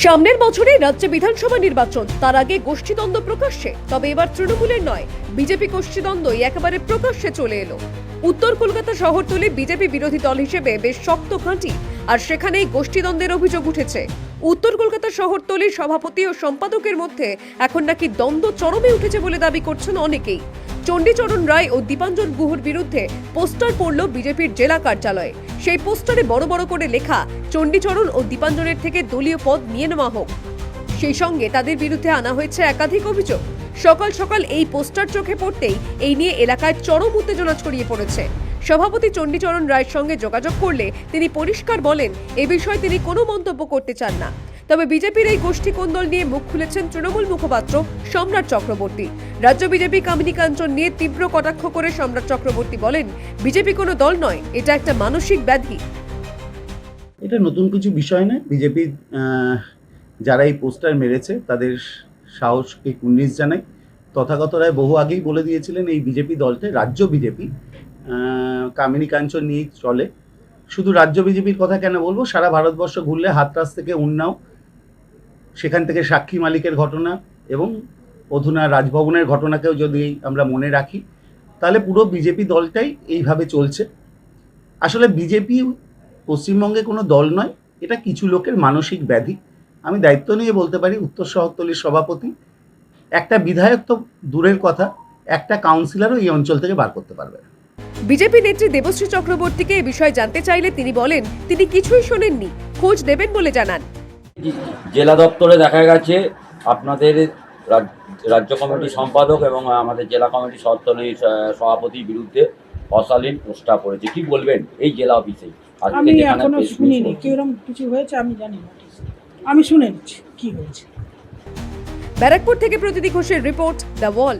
সামনের বছরে রাজ্যে বিধানসভা নির্বাচন। তার আগে গোষ্ঠীদ্বন্দ্ব প্রকাশ্যে, তবে এবার তৃণমূলের নয়। বিজেপি গোষ্ঠীদ্বন্দ্বই একেবারে প্রকাশ্যে চলে এলো। উত্তর কলকাতা শহরতলি বিজেপি বিরোধী দল হিসেবে বেশ শক্ত ঘাঁটি, আর সেখানেই গোষ্ঠীদ্বন্দ্বের অভিযোগ উঠেছে। উত্তর কলকাতা শহরতলির সভাপতি ও সম্পাদকের মধ্যে এখন নাকি দ্বন্দ্ব চরমে উঠেছে বলে দাবি করছেন অনেকেই। চণ্ডীচরণ রায় ও দীপাঞ্জন গুহর বিরুদ্ধে পোস্টার পড়ল বিজেপির জেলা কার্যালয়ে। সেই পোস্টারে বড় বড় করে লেখা, চণ্ডীচরণ ও দীপাঞ্জনের থেকে দলীয় পদ নিয়ে নেওয়া হোক। সেই সঙ্গে তাদের বিরুদ্ধে আনা হয়েছে একাধিক অভিযোগ। সকাল সকাল এই পোস্টার চোখে পড়তেই এই নিয়ে এলাকায় চরম উত্তেজনা ছড়িয়ে পড়েছে। সভাপতি চণ্ডীচরণ রায়ের সঙ্গে যোগাযোগ করলে তিনি পরিষ্কার বলেন, এ বিষয়ে তিনি কোনো মন্তব্য করতে চান না। তবে বিজেপির এই গোষ্ঠী কোন্দল নিয়ে মুখ খুলেছেন তৃণমূল মুখপাত্র সম্রাট চক্রবর্তী। রাজ্য বিজেপি কামিনী কাঞ্চন নিয়ে তীব্র কটাক্ষ করে সম্রাট চক্রবর্তী বলেন, বিজেপি কোনো দল নয়, এটা একটা মানসিক ব্যাধি। এটা নতুন কিছু বিষয় নয়। বিজেপি যারা এই পোস্টার মেরেছে, তাদের সাহসকে কুন্নিস জানাই। তথাগত রায় বহু আগেই বলে দিয়েছিলেন, এই বিজেপি দলটা রাজ্য বিজেপি কামিনী কাঞ্চন নিয়েই চলে। শুধু রাজ্য বিজেপির কথা কেন বলব? সারা ভারতবর্ষ ঘুরলে হাতরাস থেকে উন্নাও। সেখান থেকে সাক্ষী মালিকের ঘটনা এবং অধুনা রাজভবনের ঘটনাকেও যদি আমরা মনে রাখি তাহলে পুরো বিজেপি দলটাই এইভাবে চলছে। আসলে বিজেপি পশ্চিমবঙ্গে কোনো দল নয় এটা কিছু লোকের মানসিক ব্যাধি। আমি দায়িত্ব নিয়ে বলতে পারি উত্তর শহরতলির সভাপতি। একটা বিধায়ক তো দূরের কথা একটা কাউন্সিলরও এই অঞ্চল থেকে বার করতে পারবে না। বিজেপি নেত্রী দেবশ্রী চক্রবর্তীকে এ বিষয়ে জানতে চাইলে তিনি বলেন তিনি কিছুই শোনেননি খোঁজ দেবেন বলে জানান। জেলা দপ্তরে দেখা গেছে আপনাদের রাজ্য কমিটি সম্পাদক এবং আমাদের জেলা কমিটি সত্তরের সভাপতির বিরুদ্ধে অশালীন প্রস্তাব করেছে কি বলবেন এই জেলা অফিসে? আমি এখনও শুনিনি। কীরকম কিছু হয়েছে? আমি জানি না। আমি শুনে নিচ্ছি। কি হয়েছে? ব্যারাকপুর থেকে প্রতিদিন ঘোষের রিপোর্ট দ্য ওয়াল।